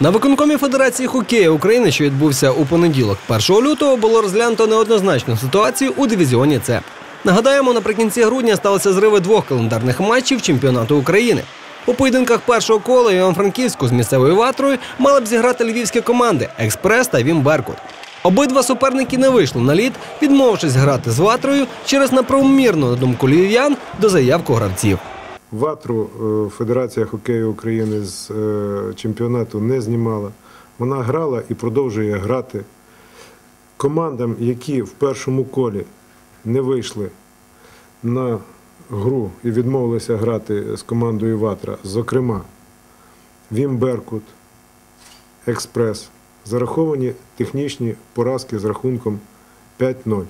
На виконкомі Федерації хокею України, що відбувся у понеділок, 1 лютого, було розглянуто неоднозначну ситуацію у дивізіоні С. Нагадаємо, наприкінці грудня сталися зриви двох календарних матчів чемпіонату України. У поєдинках першого кола Іван-Франківську з місцевою ватрою мали б зіграти львівські команди Експрес та Вім Беркут. Обидва суперники не вийшли на лід, відмовившись грати з ватрою через неправомірну, на думку львів'ян, до заявку гравців. Ватру е, Федерація хокею України з е, чемпіонату не знімала. Вона грала і продовжує грати. Командам, які в першому колі не вийшли на гру і відмовилися грати з командою Ватра, зокрема Вім Беркут, Експрес, зараховані технічні поразки з рахунком 5-0.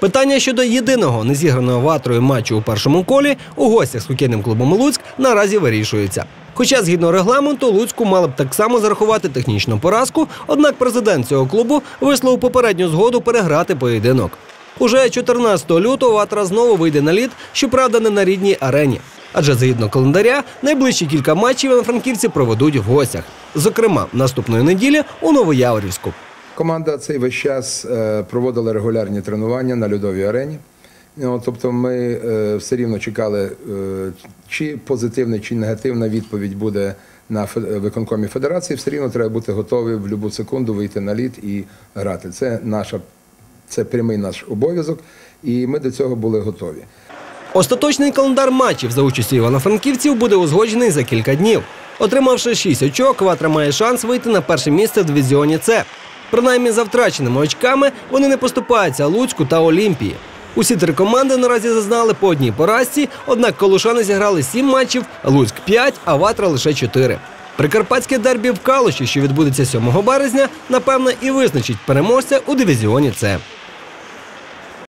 Питання щодо єдиного незіграного ватрою матчу у першому колі у гостях з хокейним клубом Луцьк наразі вирішується. Хоча, згідно регламенту, Луцьку мали б так само зарахувати технічну поразку, однак президент цього клубу висловив попередню згоду переграти поєдинок. Уже 14 лютого ватра знову вийде на лід, щоправда, не на рідній арені. Адже згідно календаря, найближчі кілька матчів франківці проведуть в гостях. Зокрема, наступної неділі у Новояворівську. Команда цей весь час е, проводила регулярні тренування на льодовій арені. Ну, Тобто ми е, все рівно чекали, е, чи позитивна, чи негативна відповідь буде на виконкомі федерації. Все рівно треба бути готові в будь-яку секунду вийти на лід і грати. Це наша, це прямий наш обов'язок, і ми до цього були готові. Остаточний календар матчів за участю івано-франківців буде узгоджений за кілька днів. Отримавши 6 очок, Ватра має шанс вийти на перше місце в дивізіоні С. Принаймні за втраченими очками вони не поступаються Луцьку та Олімпії. Усі три команди наразі зазнали по одній поразці, однак колушани зіграли сім матчів, Луцьк 5, а Ватра лише 4. Прикарпатське дербі в Калуші, що відбудеться 7 березня, напевно, і визначить переможця у дивізіоні С.